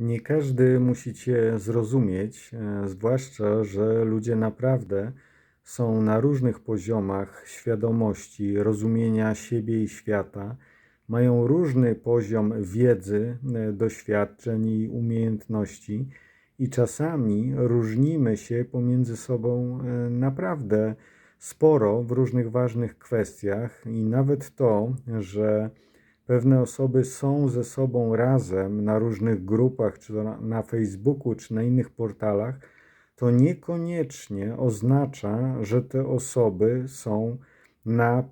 Nie każdy musi Cię zrozumieć, e, zwłaszcza, że ludzie naprawdę są na różnych poziomach świadomości, rozumienia siebie i świata, mają różny poziom wiedzy, e, doświadczeń i umiejętności, i czasami różnimy się pomiędzy sobą e, naprawdę sporo w różnych ważnych kwestiach, i nawet to, że pewne osoby są ze sobą razem na różnych grupach, czy to na, Facebooku, czy na innych portalach, to niekoniecznie oznacza, że te osoby są na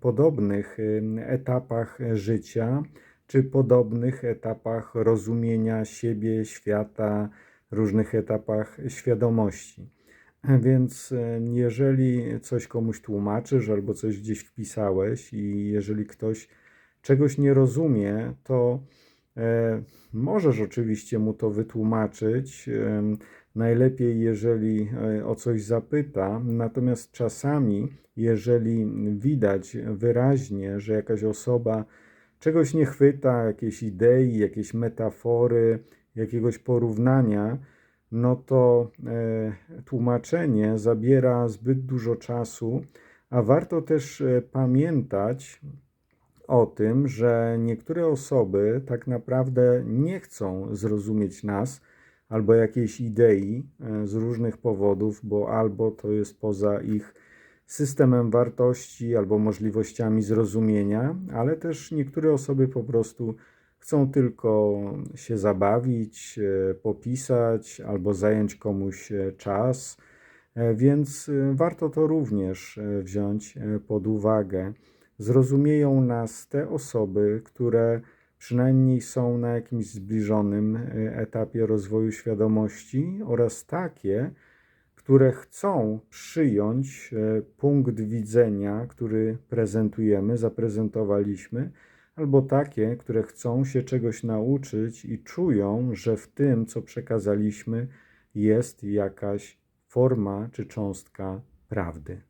podobnych etapach życia, czy podobnych etapach rozumienia siebie, świata, różnych etapach świadomości. Więc jeżeli coś komuś tłumaczysz albo coś gdzieś wpisałeś i jeżeli ktoś czegoś nie rozumie, to e, możesz oczywiście mu to wytłumaczyć. Najlepiej, jeżeli e, o coś zapyta, natomiast czasami, jeżeli widać wyraźnie, że jakaś osoba czegoś nie chwyta, jakiejś idei, jakiejś metafory, jakiegoś porównania, no to e, tłumaczenie zabiera zbyt dużo czasu, a warto też pamiętać o tym, że niektóre osoby tak naprawdę nie chcą zrozumieć nas albo jakiejś idei e, z różnych powodów, bo albo to jest poza ich systemem wartości albo możliwościami zrozumienia, ale też niektóre osoby po prostu chcą tylko się zabawić, e, popisać albo zająć komuś e, czas, więc warto to również wziąć pod uwagę. Zrozumieją nas te osoby, które przynajmniej są na jakimś zbliżonym e, etapie rozwoju świadomości oraz takie, które chcą przyjąć e, punkt widzenia, który prezentujemy, zaprezentowaliśmy, albo takie, które chcą się czegoś nauczyć i czują, że w tym, co przekazaliśmy, jest jakaś forma czy cząstka prawdy.